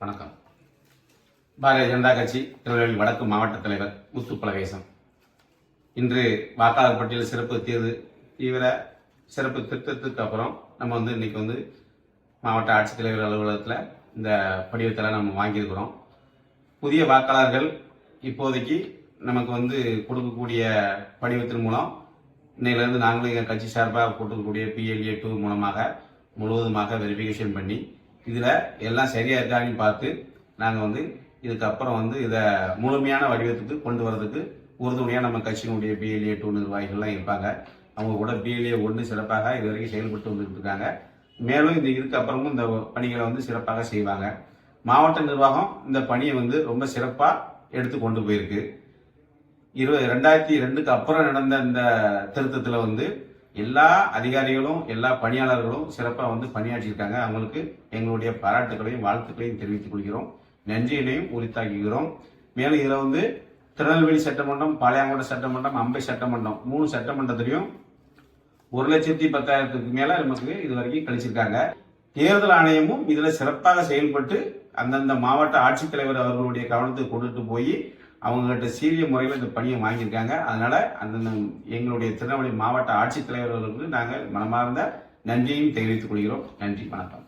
வணக்கம். பாரதிய ஜனதா கட்சி திருநெல்வேலி வடக்கு மாவட்ட தலைவர் முத்து பலவேசம் இன்று வாக்காளர் பட்டியல் சிறப்பு தேர்வு தீவிர சிறப்பு திருத்தத்துக்கு அப்புறம் நம்ம வந்து இன்னைக்கு வந்து மாவட்ட ஆட்சித்தலைவர் அலுவலகத்தில் இந்த படிவத்தெல்லாம் நம்ம வாங்கியிருக்கிறோம். புதிய வாக்காளர்கள் இப்போதைக்கு நமக்கு வந்து கொடுக்கக்கூடிய படிவத்தின் மூலம் இன்னையிலேருந்து நாங்களும் எங்கள் கட்சி சார்பாக கொடுக்கக்கூடிய பிஎல்ஏ டூ மூலமாக முழுவதுமாக வெரிஃபிகேஷன் பண்ணி இதில் எல்லாம் சரியாக இருக்கான்னு பார்த்து நாங்கள் வந்து இதுக்கப்புறம் வந்து இதை முழுமையான வடிவத்துக்கு கொண்டு வரதுக்கு உறுதுணையாக நம்ம கட்சியினுடைய பிஎல்ஏ டூ நிர்வாகிகள்லாம் இருப்பாங்க. அவங்க கூட பிஎல்ஏ ஒன்று சிறப்பாக இது வரைக்கும் செயல்பட்டு வந்துட்டு இருக்காங்க. மேலும் இந்த இதுக்கப்புறமும் இந்த பணிகளை வந்து சிறப்பாக செய்வாங்க. மாவட்ட நிர்வாகம் இந்த பணியை வந்து ரொம்ப சிறப்பாக எடுத்து கொண்டு போயிருக்கு. இருபது ரெண்டாயிரத்தி ரெண்டுக்கு அப்புறம் நடந்த இந்த திருத்தத்தில் வந்து எல்லா அதிகாரிகளும் எல்லா பணியாளர்களும் சிறப்பாக வந்து பணியாற்றியிருக்காங்க. அவங்களுக்கு எங்களுடைய பாராட்டுகளையும் வாழ்த்துக்களையும் தெரிவித்துக் கொள்கிறோம். நன்றியினையும் உரித்தாக்குகிறோம். மேலும் இதில் வந்து திருநெல்வேலி சட்டமன்றம் பாளையங்கோட்டை சட்டமன்றம் அம்பை சட்டமன்றம் மூணு சட்டமன்றத்திலையும் ஒரு லட்சத்தி பத்தாயிரத்துக்கு மேலே நமக்கு இது வரைக்கும் கழிச்சிருக்காங்க. தேர்தல் ஆணையமும் இதில் சிறப்பாக செயல்பட்டு அந்தந்த மாவட்ட ஆட்சித்தலைவர் அவர்களுடைய கவனத்துக்கு கொண்டுட்டு போய் அவங்ககிட்ட சீரிய முறையில் இந்த பணியை வாங்கியிருக்காங்க. அதனால் அந்த எங்களுடைய திருநெல்வேலி மாவட்ட ஆட்சித்தலைவர்களுக்கு நாங்கள் மனமார்ந்த நன்றியையும் தெரிவித்துக் கொள்கிறோம். நன்றி வணக்கம்.